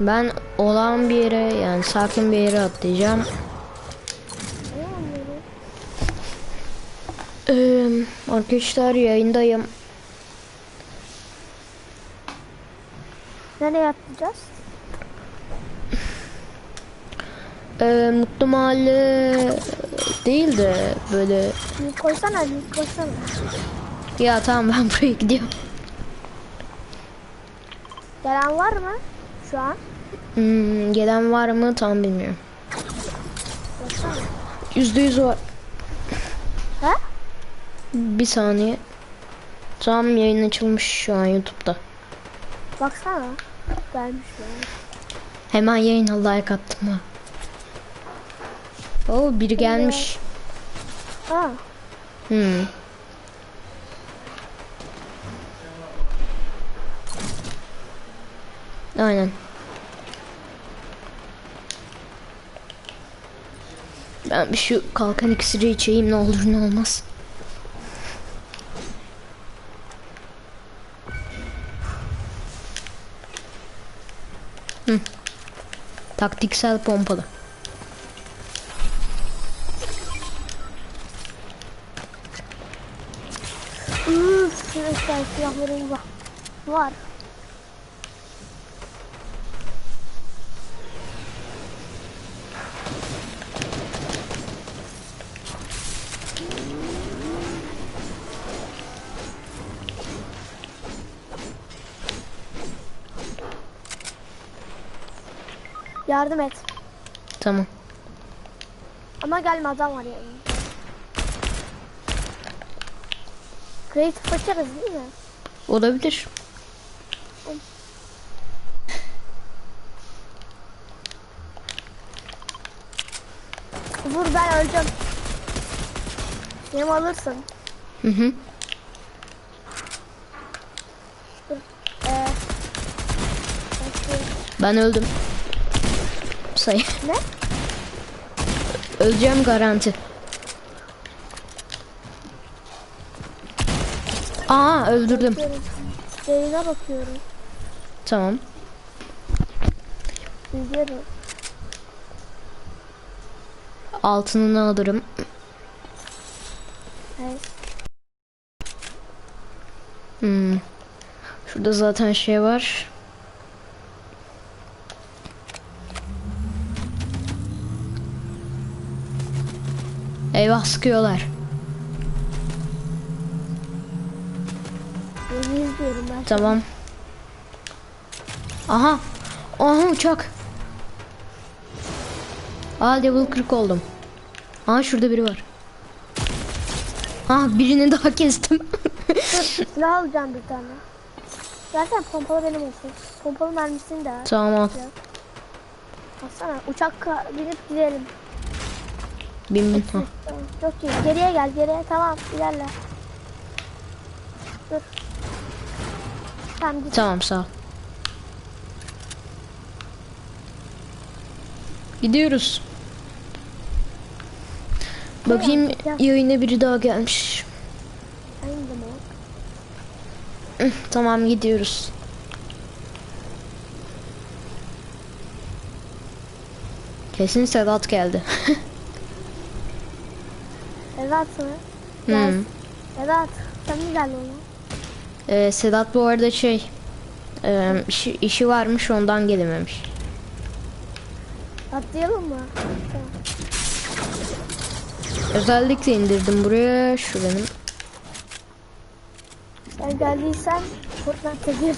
Ben olan bir yere yani sakin bir yere atlayacağım. Ee, arkadaşlar yayındayım. Nereye atlayacağız? Ee, Mutlu Mahalle değil de böyle koysana, koysana. ya tamam ben buraya gidiyorum. Gelen var mı? Şu an. Hmm, gelen var mı tam bilmiyorum. Yüzde yüz var. He? Bir saniye. Tam yayın açılmış şu an YouTube'da. Baksana. Gelmiş mi? Hemen yayına like attım ha. Oo biri gelmiş. Ha. Hmm. Aynen. Ben bir şu kalkan iksiri içeyim ne olur ne olmaz. Taktiksel pompalı. Üf. Var. Yardım et. Tamam. Ama gelme adam var yani. Creative açarız değil mi? Olabilir. Vur ben öleceğim. Benim alırsın. Hı hı. Ee, Ben öldüm. Say. ne? Öleceğim garanti. Aa öldürdüm. Yayına bakıyorum. Tamam. İzliyorum. Altınını alırım. Evet. Hmm. Şurada zaten şey var. Eyvah sıkıyorlar. Yayını izliyorum ben. Tamam. Aha. Aha uçak. Aa level 40 oldum. Aa şurada biri var. Ha birini daha kestim. Silah alacağım bir tane. Zaten pompalı benim olsun. Pompalı mermisini de tamam. Baksana uçak binip gidelim. Bin bin. Ha. Çok iyi. Geriye gel geriye. Tamam ilerle. Dur. Tamam git. Tamam sağ ol. Gidiyoruz. Bakayım yayına biri daha gelmiş. Tamam gidiyoruz. Kesin Sedat geldi. Evet mı? Hmm. Evet. Sen mi geldin ona? Ee, Sedat bu arada şey e, işi, işi varmış ondan gelememiş. Atlayalım mı? Özellikle indirdim buraya şu benim. Sen geldiysen Fortnite'a gir.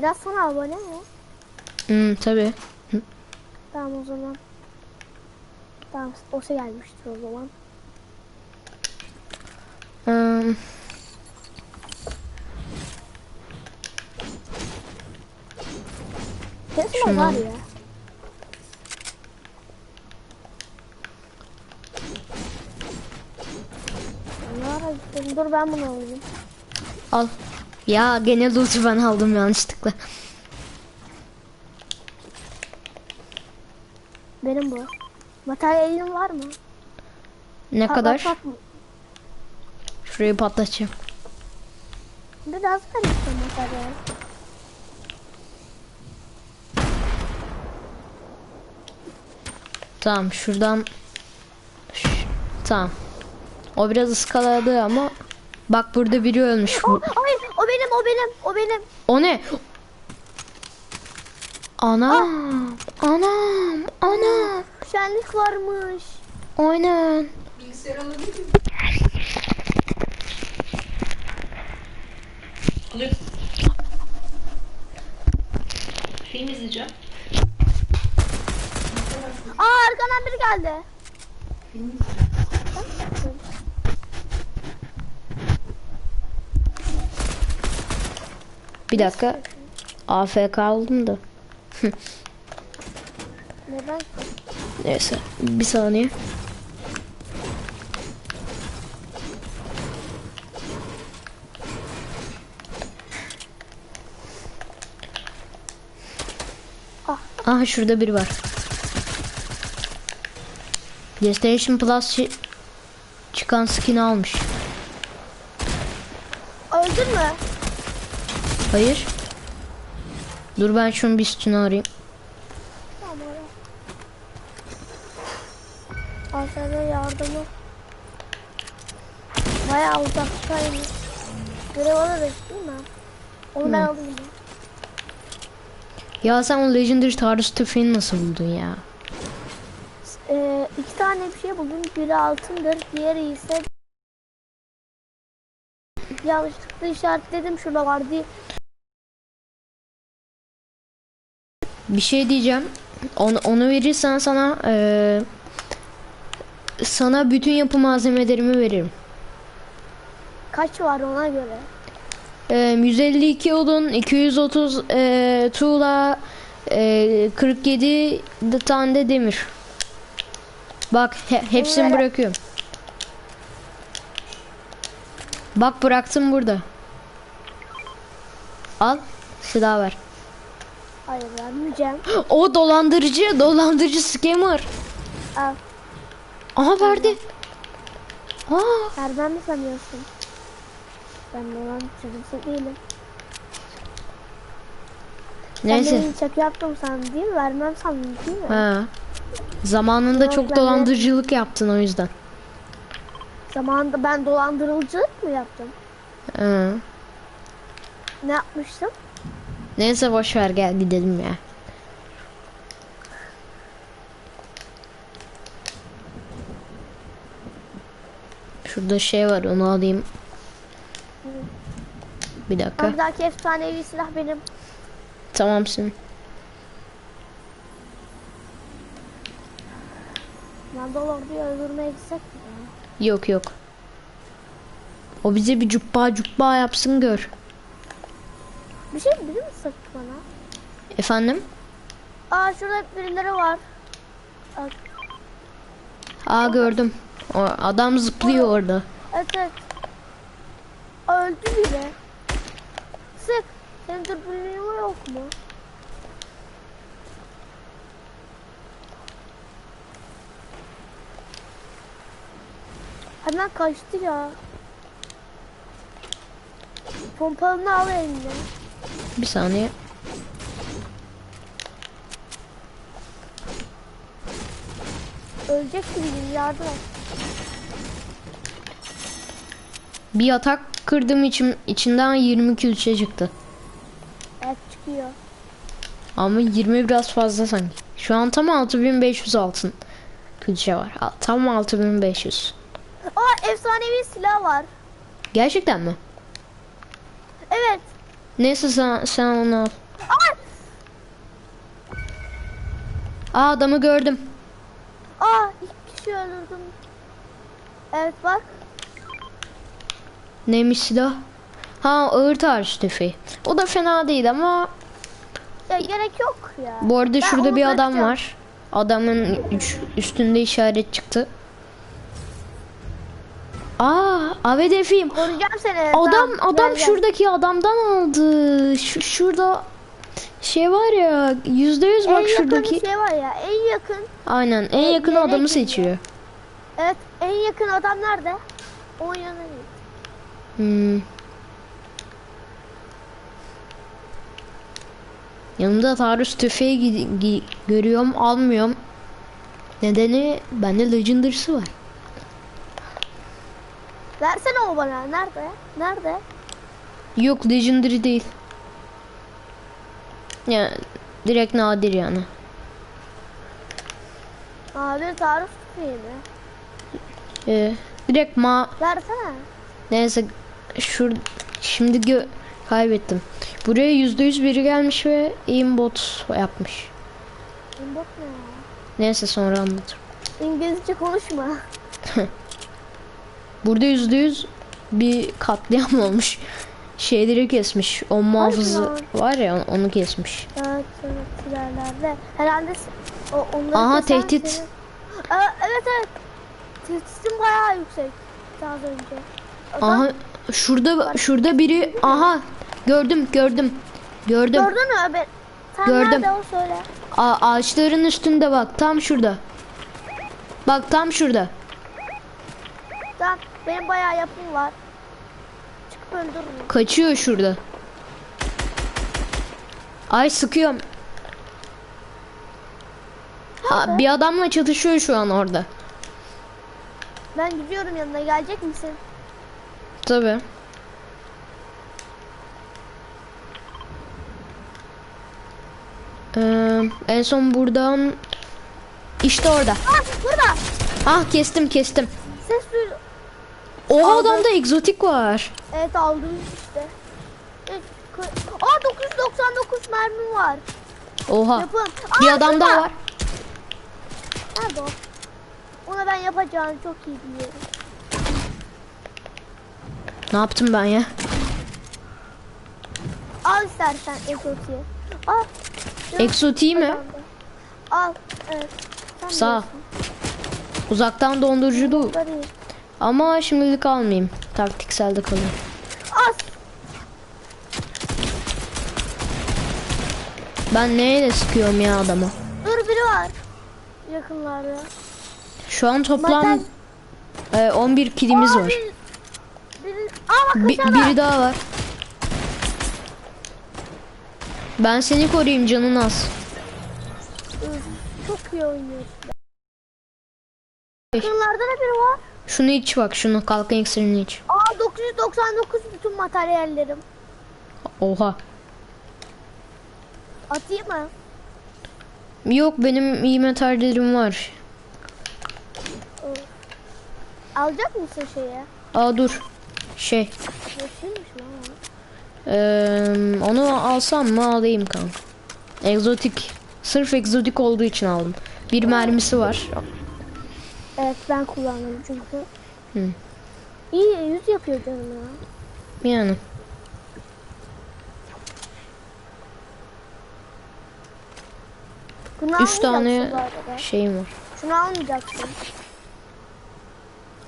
Biraz sana abone mi? Hmm, tabi. Tamam o zaman. Tamam o şey gelmiştir o zaman. Hmm, Kesin var ya. Dur ben bunu alayım. al. Ya gene loot'u ben aldım yanlışlıkla. Benim bu. Materyalin var mı? Ne Bak, kadar? Şurayı patlatacağım. Biraz ver işte materyal. Tamam şuradan Ş- tamam. O biraz ıskaladı ama bak burada biri ölmüş. O, Bu- hayır o benim o benim o benim. O ne? Anam, anam, anam. Şenlik varmış. Aynen. Bilgisayar alabilir miyim? Alır. Film izleyeceğim. Aa arkadan biri geldi. Film izleyeceğim. Bir dakika. AFK oldum da. Neden? Neyse. Bir saniye. Ah. Aha şurada biri var. PlayStation Plus çı- çıkan skin almış. Öldün mü? Hayır. Dur ben şunun bir üstünü arayayım. Aşağıda yardımı. Bayağı uzaktaymış. Görev alırız değil mi? Onu ben alayım. ya. Ya sen o Legendary taarruz tüfeğini nasıl buldun ya? Ee, iki tane bir şey buldum. Biri altındır, diğeri ise yanlışlıkla işaretledim şurada var diye. Bir şey diyeceğim. Onu, onu verirsen sana eee, sana bütün yapı malzemelerimi veririm. Kaç var ona göre. Eee, 152 odun, 230 eee, tuğla, eee, 47 de tane de demir. Bak he- hepsini Bunları- bırakıyorum. Bak bıraktım burada. Al silah ver. Hayır vermeyeceğim. O dolandırıcı, dolandırıcı scammer. Al. Aha verdi. Aa, Vermem mi sanıyorsun? Ben olan çocuksa değilim. Neyse. benim şaka yaptım sandın değil mi? Vermem sandın değil mi? Ha. Zamanında Yok, çok ben de- dolandırıcılık yaptın o yüzden. Zamanında ben dolandırıcılık mı yaptım? Ha. Ne yapmıştım? Neyse boş ver gel gidelim ya. Şurada şey var onu alayım. Bir dakika. Bir dahaki efsanevi silah benim. Tamamsın. Mandalordu'yu öldürmeye gitsek mi? Yok yok. O bize bir cuppa cuppa yapsın gör. Bir şey bilir mi sıktı bana? Efendim? Aa şurada birileri var. Aa, Aa gördüm. O adam zıplıyor orada. Evet evet. Aa, öldü bile. Sık. Senin dürbünün yok mu? Hemen kaçtı ya. Pompalını al eline. Bir saniye. Ölecek gibi yardım et. Bir yatak kırdım içim, içinden 20 külçe çıktı. Evet çıkıyor. Ama 20 biraz fazla sanki. Şu an tam 6500 altın külçe var. Tam 6500. Aa efsanevi silah var. Gerçekten mi? Evet. Neyse sen, sen onu al. Aa, adamı gördüm. aa iki kişi öldürdüm. Evet bak. Neymiş silah? Ha ağır taarruz tüfeği. O da fena değil ama Ya gerek yok ya. bu arada Ben şurada bir adam var. Adamın üç- üstünde işaret çıktı. Aa Avedefim. Koruyacağım seni. Adam adam gel, gel. şuradaki adamdan aldı. Şu, şurada şey var ya yüzde yüz en bak yakın şuradaki. şey var ya en yakın. Aynen en yakın nereye adamı seçiyor. Evet en yakın adam nerede? Onun yanına. Hmm. Yanımda taarruz tüfeği görüyorum almıyorum. Nedeni bende legendary'sı var. Versene o bana. Nerede? Nerede? Yok legendary değil. Ya direkt nadir yani. Abi tarif tüfeği mi? Ee, direkt ma Versene. neyse şur şimdi gö- kaybettim. Buraya yüzde yüz biri gelmiş ve aimbot yapmış. İmbot ne ya? Neyse sonra anlatırım. İngilizce konuşma. Burada yüzde yüz bir katliam olmuş. Şeyleri kesmiş. O muhafızı var ya onu kesmiş. Evet, evet, ilerlerde. Herhalde o, onları Aha, tehdit. senin- Aa, evet evet. Tehditin bayağı yüksek. Az önce. Adam, Aha şurada şurada biri aha gördüm gördüm. Gördüm. Gördün mü abi? Sen Gördüm. nerede o söyle. A- ağaçların üstünde bak tam şurada. Bak tam şurada. Tamam benim bayağı yapım var. Çıkıp öldürürüm. Kaçıyor şurada. Ay sıkıyorum. Ha, bir adamla çatışıyor şu an orada. Ben gidiyorum yanına gelecek misin? Tabi. Ee, en son buradan işte orada. Ah burada. Ah kestim kestim. Ses duydum. O Aldım. adamda egzotik var. Evet aldım işte. Aa 999 mermim var. Oha. Yapın. Bir Aa, adam daha var. Nerede o? Ona ben yapacağını çok iyi biliyorum. Ne yaptım ben ya? Al istersen Exoti'yi. Al. Egzotiği mi? Al. Evet. Sen Sağ ol. bilirsin. Uzaktan dondurucu da. Ama şimdilik almayayım. Taktikselde kalayım. As. Ben neyle sıkıyorum ya adama? Dur biri var. Yakınlarda. Şu an toplam Zaten- e, 11 kilimiz var. Bir, biri, aa bak Bi- biri daha var. Ben seni koruyayım canın az. Çok iyi oynuyorsun. Yakınlarda da biri var. Şunu iç bak şunu kalkan iksirini iç. Aa 999 bütün materyallerim. Oha. Atayım mı? Yok benim iyi metallerim var. Alacak mısın şeyi? Aa dur. Şey. Eee, onu alsam mı alayım kanka. Egzotik. Sırf egzotik olduğu için aldım. Bir mermisi var. Evet ben kullandım çünkü. Hı. İyi yüz yapıyor canım ya. Yani. Bunu Üç tane şeyim var. Şunu almayacaksın.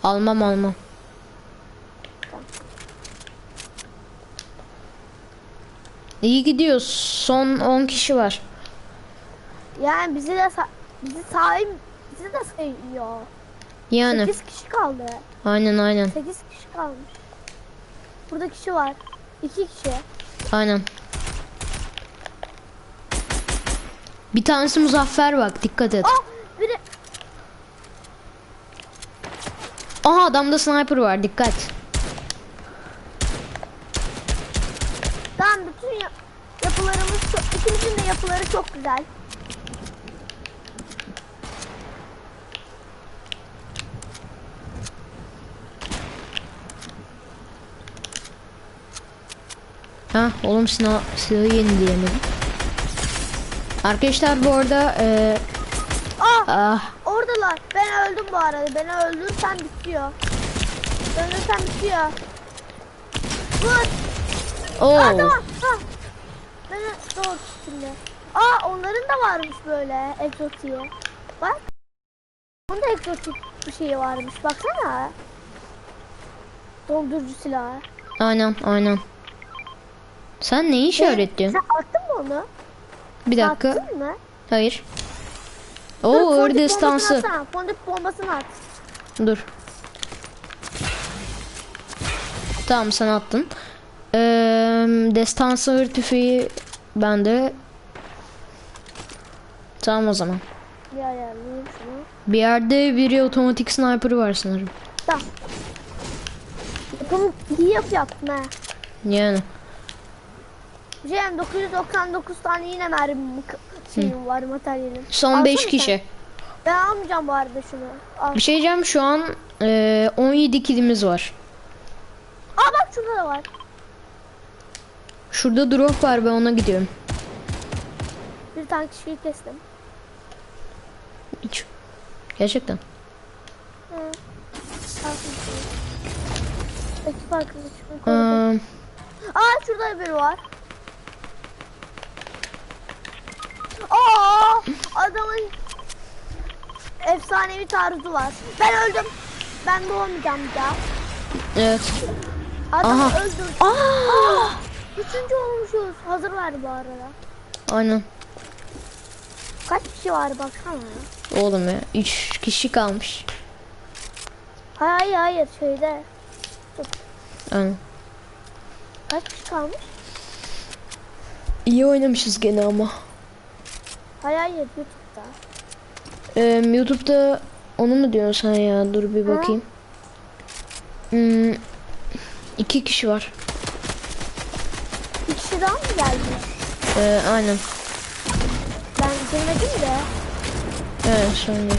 Almam almam. İyi gidiyoruz. Son 10 kişi var. Yani bizi de bizi sahip bizi de sayıyor. Yani 8 kişi kaldı. aynen aynen 8 kişi kalmış. Burada kişi var. 2 kişi. aynen. Bir tanesi Muzaffer bak dikkat et. Ah biri Aha adamda sniper var dikkat. Tamam bütün ya- yapılarımız çok, ikimizin de yapıları çok güzel. Ha oğlum silah, silahı yeni diyemedim. Arkadaşlar bu arada eee Ah ah, oradalar. Ben öldüm bu arada. Beni öldürürsen bitiyor. Öldürürsen bitiyor. Vur. oo, Aa tamam. Ha. Beni doğru şimdi. Aa onların da varmış böyle egzotiği. Bak. Onda egzotik bir şey varmış. Baksana. Dondurucu silahı. aynen aynen. Sen neyi işaretliyorsun? Sen attın mı onu? Bir dakika. Attın mı? Hayır. Oo bombasını destansı. Fondip bombasını at. Dur. Tamam sen attın. Ee, destansı hır tüfeği bende. Tamam o zaman. Bir ayarlayayım şunu. Bir yerde biri otomatik sniper'ı var sanırım. Tamam. Yapım iyi yap yaptım he. Yani. Cem 999 tane yine mermi şeyim var materyalim. Son Alsana 5 sen. kişi. Ben almayacağım bu arada şunu. Al. Bir şey diyeceğim şu an e, 17 kilimiz var. Aa bak şurada da var. Şurada drop var ben ona gidiyorum. Bir tane kişiyi kestim. Hiç. Gerçekten. Hı. Ekip arkadaşımı koydum. Aa şurada biri var. Aa adamın efsanevi taarruzu var. Ben öldüm. Ben doğmayacağım bir daha. evet. Adam Aha. öldüm. Aa! Üçüncü olmuşuz. Hazır ver bu arada. Aynen. Kaç kişi var baksana. ya. Oğlum ya 3 kişi kalmış. Hayır hayır şeyde. Aynen. Kaç kişi kalmış? İyi oynamışız gene ama. Hayır hayır YouTube'da. Ee, YouTube'da onu mu diyorsun sen ya? Dur bir Ha? bakayım. Hmm, iki kişi var. Bir kişi daha mı geldi? Ee, aynen. Ben izlemedim de. Evet sonra.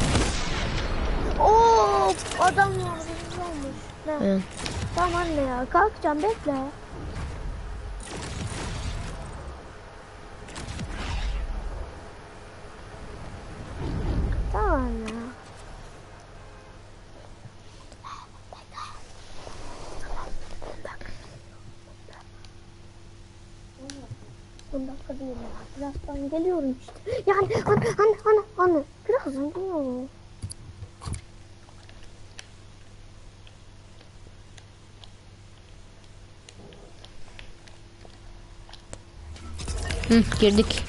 Oo adam olmuş. Ne? Aynen. Tamam anne ya kalkacağım bekle. Tamam anne. On dakika değil ya. Birazdan geliyorum işte. Yani anne anne anne anne. Birazdan geliyorum. Hı, girdik.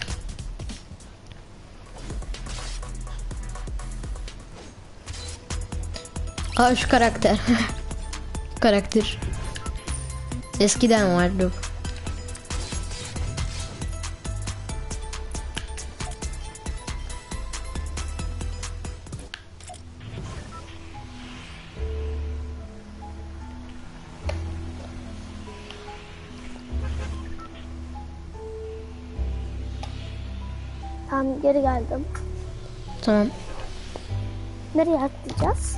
Aa şu karakter. karakter. Eskiden vardı. Tamam. Nereye atlayacağız?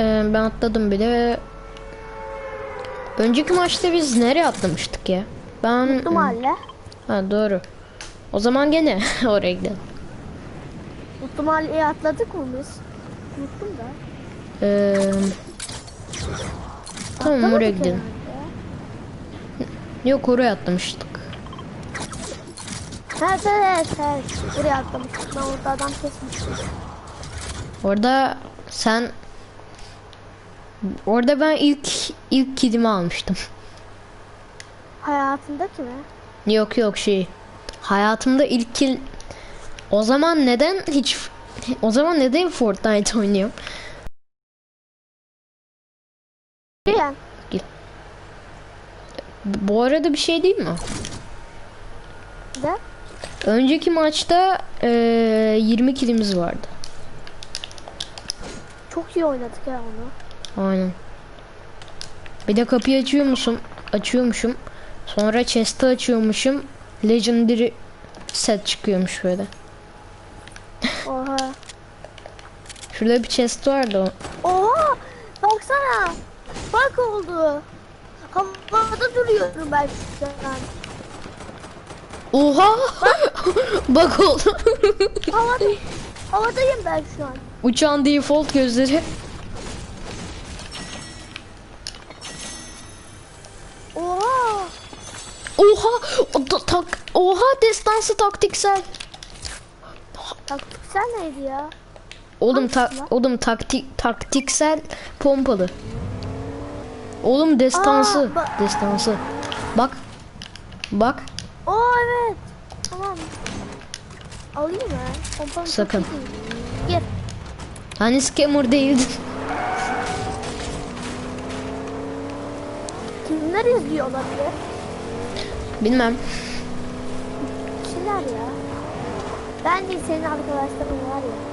Ee, ben atladım bile. Önceki maçta biz nereye atlamıştık ya? Ben Mutlu Mahalle. ha doğru. O zaman gene oraya gidelim. Mutlu Mahalle'ye atladık mı biz? Unuttum da. Ee, tamam Atlamadık oraya gidelim. herhalde. Yok oraya atlamıştık. Evet evet. Buraya atlamıştık. Ben orada adam kesmiştim. Orada sen Orada ben ilk ilk kilimi almıştım. Hayatındaki mi? Yok yok şey. Hayatımda ilk kill O zaman neden hiç o zaman neden Fortnite oynuyorum? Diyen. Bu arada bir şey değil mi? De. Önceki maçta eee, 20 kilimiz vardı. Çok iyi oynadık ya onu. Aynen. Bir de kapıyı açıyor musun? Açıyormuşum. Sonra chest'i açıyormuşum. Legendary set çıkıyormuş böyle. Oha. Şurada bir chest vardı. o. Oha. Baksana. Bak oldu. Havada duruyorum ben şu an. Oha! Bak oldu. Havada, havadayım ben şu an. Uçağın default gözleri. Oha. Oha! O da- tak Oha destansı taktiksel. Taktiksel neydi ya? Oğlum ta Hangisi lan? oğlum taktik taktiksel pompalı. Oğlum destansı, Aa, ba- destansı. Bak. Bak. Oo evet. Tamam. Alayım mı? Pompam çok Sakın. Gir. Hani scammer değildi. Kimler izliyor olabilir? Bilmem. Kişiler ya. Bence senin arkadaşların var ya.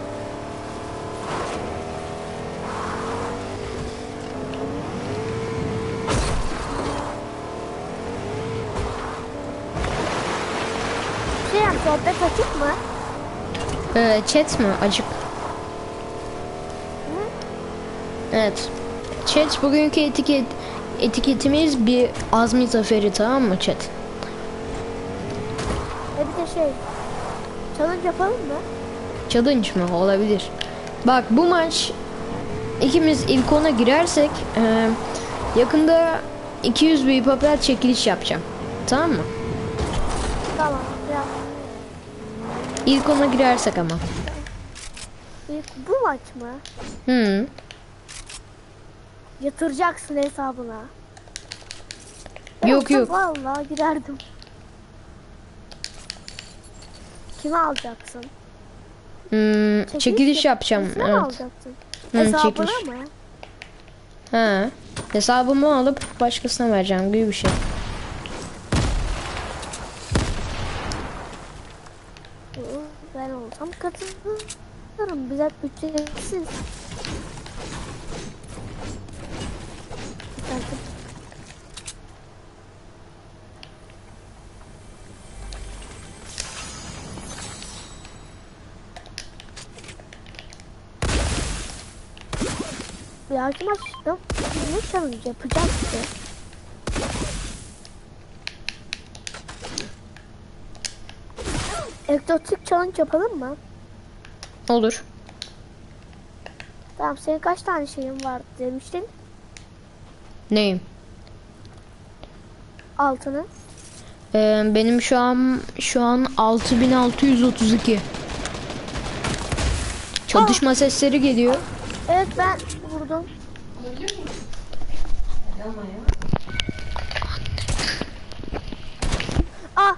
Şey yap, sohbet açık mı? Ee, chat mi? Acık. Evet. Chat bugünkü etiket etiketimiz bir Azmi Zaferi tamam mı chat? E bir de şey, challenge yapalım mı? Challenge mı? Olabilir. Bak bu maç ikimiz ilk ona girersek e, yakında 200 bir papel çekiliş yapacağım. Tamam mı? Tamam, yap. İlk ona girersek ama. İlk bu maç mı? Hı. Yatıracaksın hesabına. Yok, yok. Vallahi girerdim. Kimi alacaksın? Hmm, çekiliş yapacağım. Çekilişine mi Evet. alacaksın? Hı, Hesabına çekiliş. mı? He. Hesabımı alıp başkasına vereceğim gibi bir şey. Hı, Ben olsam katılırım. Bize bütçesiz. Hakim açtım. Ne challenge yapacağım işte. Egzotik challenge yapalım mı? Olur. Tamam senin kaç tane şeyin var demiştin? Neyim? Altını. Ee, benim şu an şu an 6632. Çatışma sesleri geliyor. Evet ben vurdum. Ah!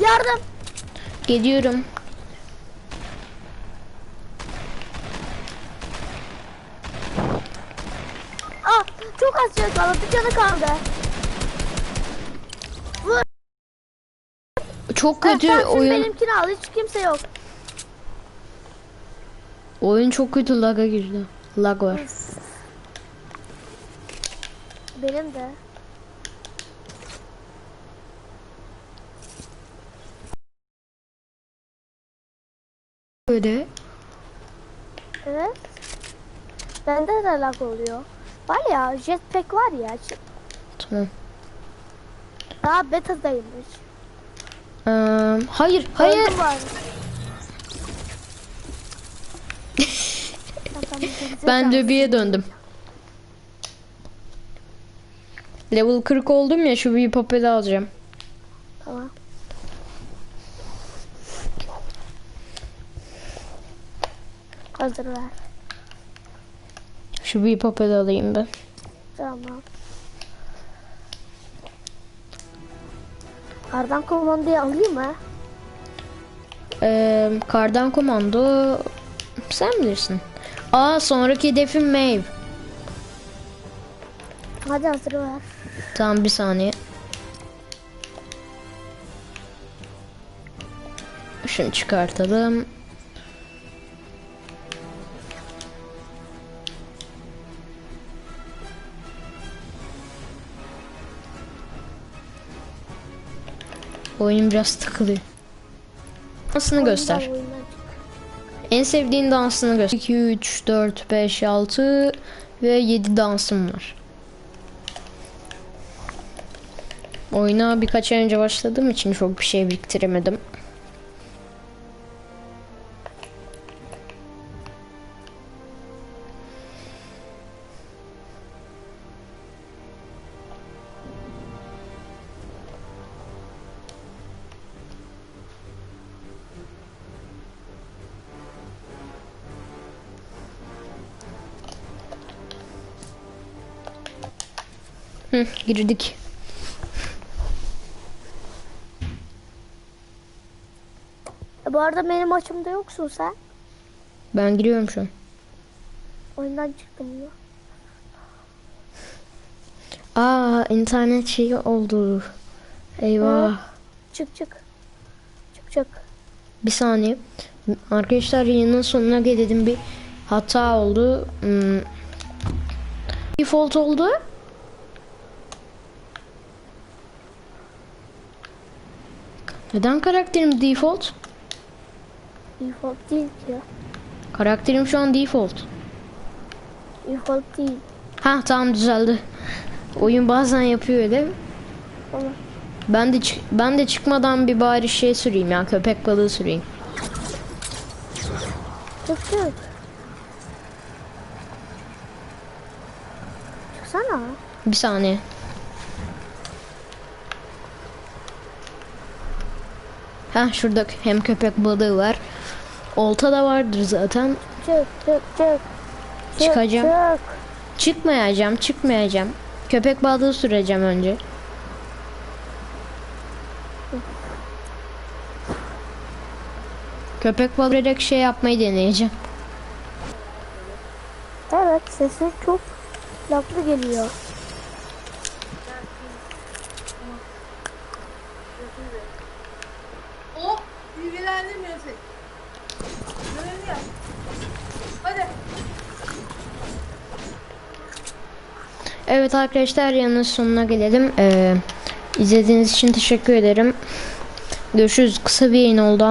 Yardım! Geliyorum. Ah! Çok az canı kaldı. Bir canı kaldı. Vur! Çok Ha, kötü şimdi oyun. benimkini al. Hiç kimse yok. Oyun çok kötü lag'a girdi. Lag var. Benim de. Öyle. Evet. Bende de lag oluyor. Var ya jetpack var ya. ç- Tamam. Daha beta'daymış. Ee, hayır, hayır. Ben döbiye döndüm. Level 40 oldum ya şu bir papeli alacağım. Tamam. Hazır ver. Şu bir papeli alayım ben. Tamam. Kardan komandayı alayım mı? Ee, kardan komando sen bilirsin. Aa sonraki hedefim Maeve. Hadi hazır ver. Tamam bir saniye. Şunu çıkartalım. Oyun biraz takılıyor. Dansını göster. En sevdiğin dansını göster. 2, 3, 4, 5, 6 ve 7 dansım var. Oyuna birkaç ay önce başladığım için çok bir şey biriktiremedim. Hı, girdik. E, bu arada benim maçımda yoksun sen. Ben giriyorum şu an. Oyundan çıktım ya. Aa internet şeyi oldu. Eyvah. Çık çık. Çık çık. Bir saniye. Arkadaşlar yayının sonuna gelelim bir hata oldu. Hmm. Default oldu. Neden karakterim default? Default değil ki. Karakterim şu an default. Default değil. Ha tamam düzeldi. Oyun bazen yapıyor öyle. Tamam. Ben de ben de çıkmadan bir bari şey süreyim ya köpek balığı süreyim. Çık çık. Çıksana. Bir saniye. Ha şurada hem köpek balığı var. Olta da vardır zaten. Çık çık çık. Çık, Çıkacağım. Çık. Çıkmayacağım, çıkmayacağım. Köpek balığı süreceğim önce. Köpek balığı direkt şey yapmayı deneyeceğim. Evet sesi çok laflı geliyor. O bilgilendirmiyor seni. Görevini yap. Hadi. Evet arkadaşlar yanın sonuna gelelim. Ee, izlediğiniz için teşekkür ederim. Görüşürüz. Kısa bir yayın oldu.